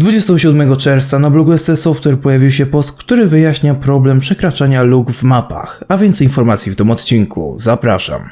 27 czerwca na blogu SC Software pojawił się post, który wyjaśnia problem przekraczania luk w mapach, a więcej informacji w tym odcinku. Zapraszam.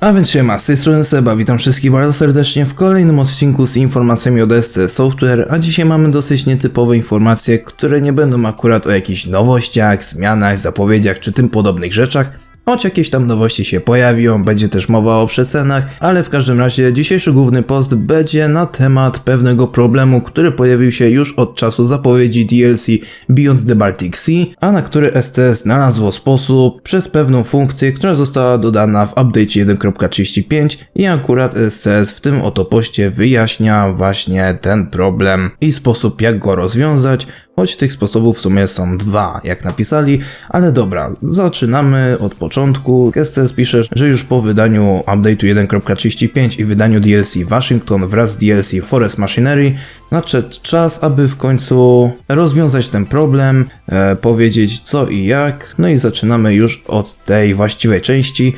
A więc siema, z tej strony Seba, witam wszystkich bardzo serdecznie w kolejnym odcinku z informacjami od SC Software, a dzisiaj mamy dosyć nietypowe informacje, które nie będą akurat o jakichś nowościach, zmianach, zapowiedziach czy tym podobnych rzeczach, Choć jakieś tam nowości się pojawią, będzie też mowa o przecenach, ale w każdym razie dzisiejszy główny post będzie na temat pewnego problemu, który pojawił się już od czasu zapowiedzi DLC Beyond the Baltic Sea, a na który SCS znalazło sposób przez pewną funkcję, która została dodana w update 1.35 i akurat SCS w tym oto poście wyjaśnia właśnie ten problem i sposób jak go rozwiązać, choć tych sposobów w sumie są dwa, jak napisali, ale dobra, zaczynamy od początku. SCS pisze, że już po wydaniu update'u 1.35 i wydaniu DLC Washington wraz z DLC Forest Machinery nadszedł czas, aby w końcu rozwiązać ten problem, e, powiedzieć co i jak, no i zaczynamy już od tej właściwej części,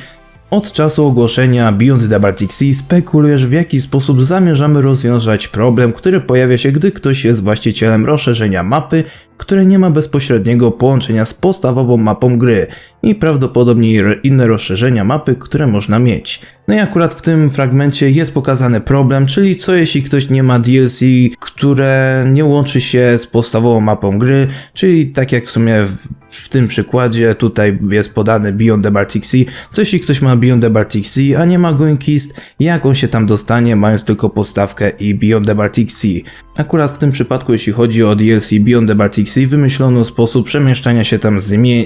od czasu ogłoszenia Beyond the Baltic Sea spekulujesz w jaki sposób zamierzamy rozwiązać problem, który pojawia się gdy ktoś jest właścicielem rozszerzenia mapy, które nie ma bezpośredniego połączenia z podstawową mapą gry i prawdopodobnie inne rozszerzenia mapy, które można mieć. No i akurat w tym fragmencie jest pokazany problem, czyli co jeśli ktoś nie ma DLC, które nie łączy się z podstawową mapą gry, czyli tak jak w sumie w, w tym przykładzie tutaj jest podany Beyond the Baltic Sea, co jeśli ktoś ma Beyond the Baltic Sea, a nie ma Going East, jak on się tam dostanie mając tylko podstawkę i Beyond the Baltic Sea. Akurat w tym przypadku jeśli chodzi o DLC Beyond the Baltic Sea wymyślono sposób przemieszczania się tam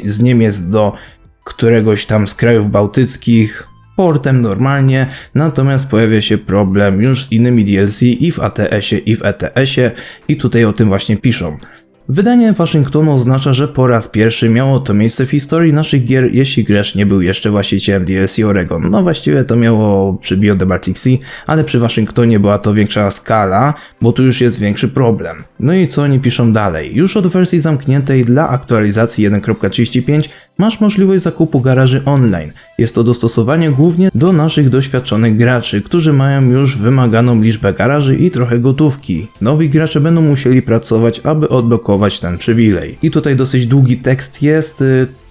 z Niemiec do któregoś tam z krajów bałtyckich, portem normalnie, natomiast pojawia się problem już z innymi DLC i w ATS-ie i w ETS-ie i tutaj o tym właśnie piszą. Wydanie Waszyngtonu oznacza, że po raz pierwszy miało to miejsce w historii naszych gier, jeśli gracz nie był jeszcze właścicielem DLC Oregon. No właściwie to miało przy Beyond the Baltic Sea, ale przy Waszyngtonie była to większa skala, bo tu już jest większy problem. No i co oni piszą dalej? Już od wersji zamkniętej dla aktualizacji 1.35 masz możliwość zakupu garaży online. Jest to dostosowanie głównie do naszych doświadczonych graczy, którzy mają już wymaganą liczbę garaży i trochę gotówki. Nowi gracze będą musieli pracować, aby odblokować ten przywilej. I tutaj dosyć długi tekst jest.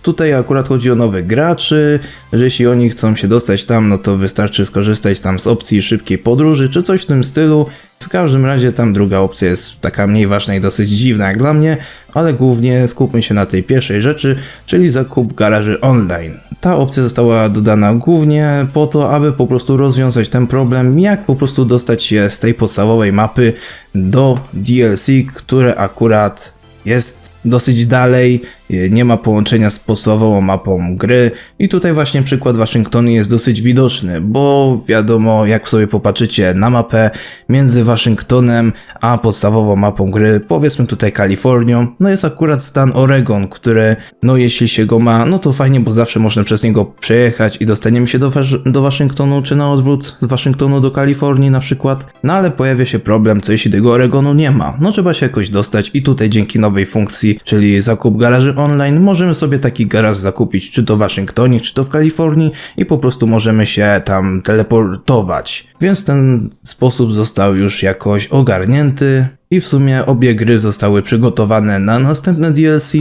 Tutaj akurat chodzi o nowych graczy, że jeśli oni chcą się dostać tam, no to wystarczy skorzystać tam z opcji szybkiej podróży, czy coś w tym stylu. W każdym razie tam druga opcja jest taka mniej ważna i dosyć dziwna jak dla mnie, ale głównie skupmy się na tej pierwszej rzeczy, czyli zakup garaży online. Ta opcja została dodana głównie po to, aby po prostu rozwiązać ten problem, jak po prostu dostać się z tej podstawowej mapy do DLC, które akurat jest dosyć dalej, y, nie ma połączenia z podstawową mapą gry. I tutaj właśnie przykład Waszyngtonu jest dosyć widoczny, bo wiadomo, jak sobie popatrzycie na mapę między Waszyngtonem a podstawową mapą gry, powiedzmy tutaj Kalifornią, no jest akurat stan Oregon, który, no jeśli się go ma, no to fajnie, bo zawsze można przez niego przejechać i dostaniemy się do, Wasz- do Waszyngtonu, czy na odwrót z Waszyngtonu do Kalifornii na przykład, no ale pojawia się problem, co jeśli tego Oregonu nie ma, no trzeba się jakoś dostać i tutaj dzięki nowej funkcji, czyli zakup garaży online, możemy sobie taki garaż zakupić czy to w Waszyngtonie, czy to w Kalifornii i po prostu możemy się tam teleportować. Więc ten sposób został już jakoś ogarnięty i w sumie obie gry zostały przygotowane na następne DLC,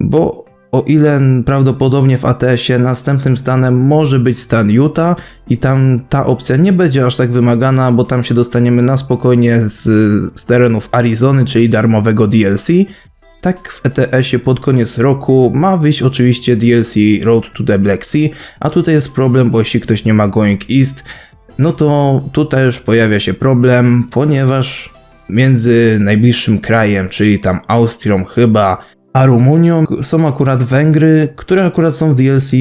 bo o ile prawdopodobnie w ATS-ie następnym stanem może być stan Utah i tam ta opcja nie będzie aż tak wymagana, bo tam się dostaniemy na spokojnie z, z terenów Arizony, czyli darmowego DLC, tak w ETS-ie pod koniec roku ma wyjść oczywiście DLC Road to the Black Sea, a tutaj jest problem, bo jeśli ktoś nie ma Going East, no to tutaj już pojawia się problem, ponieważ między najbliższym krajem, czyli tam Austrią chyba, a Rumunią są akurat Węgry, które akurat są w DLC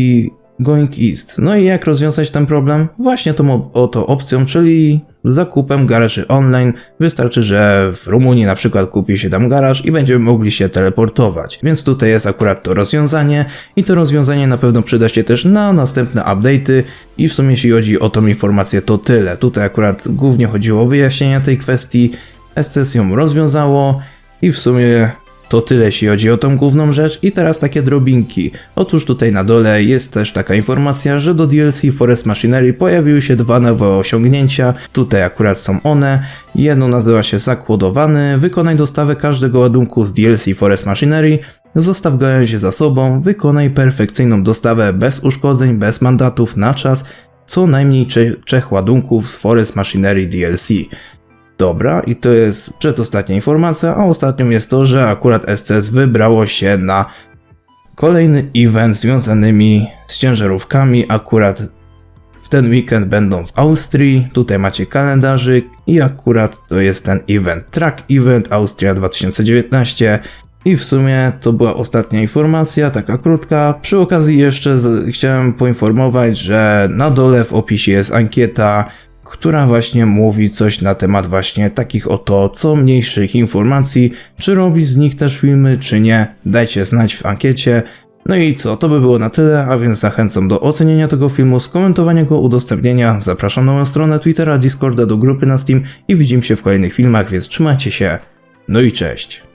Going East. No i jak rozwiązać ten problem? Właśnie tą oto opcją, czyli zakupem garaży online. Wystarczy, że w Rumunii na przykład kupi się tam garaż i będziemy mogli się teleportować. Więc tutaj jest akurat to rozwiązanie i to rozwiązanie na pewno przyda się też na następne update'y i w sumie jeśli chodzi o tą informację to tyle. Tutaj akurat głównie chodziło o wyjaśnienie tej kwestii, SCS ją rozwiązało i w sumie To tyle jeśli chodzi o tą główną rzecz i teraz takie drobinki. Otóż tutaj na dole jest też taka informacja, że do DLC Forest Machinery pojawiły się dwa nowe osiągnięcia. Tutaj akurat są one. Jedno nazywa się Zakłodowany. Wykonaj dostawę każdego ładunku z DLC Forest Machinery. Zostaw gałęzie za sobą. Wykonaj perfekcyjną dostawę bez uszkodzeń, bez mandatów na czas. Co najmniej cze- trzech ładunków z Forest Machinery DLC. Dobra, i to jest przedostatnia informacja, a ostatnią jest to, że akurat SCS wybrało się na kolejny event związanymi z ciężarówkami. Akurat w ten weekend będą w Austrii. Tutaj macie kalendarzyk i akurat to jest ten event. Track Event Austria 2019. I w sumie to była ostatnia informacja, taka krótka. Przy okazji jeszcze chciałem poinformować, że na dole w opisie jest ankieta, która właśnie mówi coś na temat właśnie takich oto co mniejszych informacji, czy robi z nich też filmy, czy nie. Dajcie znać w ankiecie. No i co, to by było na tyle, a więc zachęcam do ocenienia tego filmu, skomentowania go, udostępnienia. Zapraszam na moją stronę Twittera, Discorda, do grupy na Steam i widzimy się w kolejnych filmach, więc trzymajcie się. No i cześć.